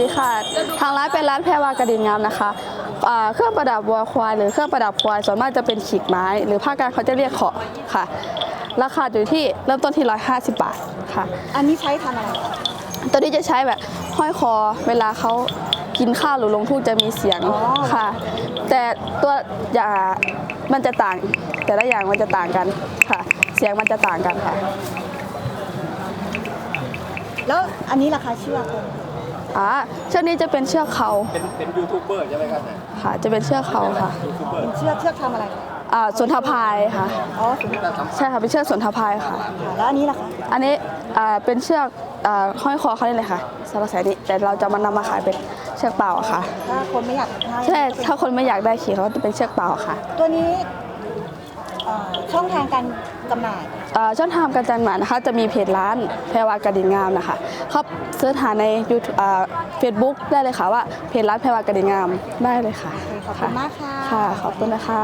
ดีค่ะ ทางร้านเป็นร้านแพรวากระดินงามนะคะอ่าเครื่องประดับวัวควายหรือเครื่องประดับควายส่วนมากจะเป็นขีดไม้ หรือภาคกลางเขาจะเรียกเขาะค่ะ ราคาอยู่ที่เริ่มต้นที่ 150 บาทค่ะ อันนี้ใช้ทำอะไรตัวนี้จะใช้แบบห้อยคอเวลาเขากินข้าวหรือลงทุ่งจะมีเสียงค่ะ แต่ตัวอย่ามันจะต่าง แต่ละอย่างมันจะต่างกันค่ะ เสียงมันจะต่างกันค่ะ แล้วอันนี้ราคาเชือก อ่าเชือกนี้จะเป็นเชือกเขาเป็นเป็นยูทูบเบอร์ใช่ไหมครับเนี่ยค่ะ จะเป็นเชือกเขาค่ะยูทูบเบอร์เป็นเชือกเชือกทำอะไรอ่าสวนทพายค่ะอ๋อสมมติใช่ค่ะเป็นเชือกสวนทพายค่ะ ค่ะแล้วอันนี้ล่ะคะอันนี้อ่าเป็นเชือกอ่าห้อยคอเขาเลยค่ะสารสายนี้แต่เราจะมานำมาขายเป็นเชือกเปล่าค่ะถ้าคนไม่อยากให้ใช่ถ้าคนไม่อยากได้ขี่เขาก็จะเป็นเชือกเปล่าค่ะ ตัวนี้เอ่อช่องทางการจำหน่าย เอ่อช่องทางการจำหน่ายนะคะ จะมีเพจร้านแพรวากระดิ่งงามนะคะเขาเสิร์ชหาในยูทูบเฟซบุ๊กได้เลยค่ะว่าเพจร้านแพรวากระดิ่งงามได้เลยค่ะขอบคุณมากค่ะ ค่ะ ขอบคุณนะคะ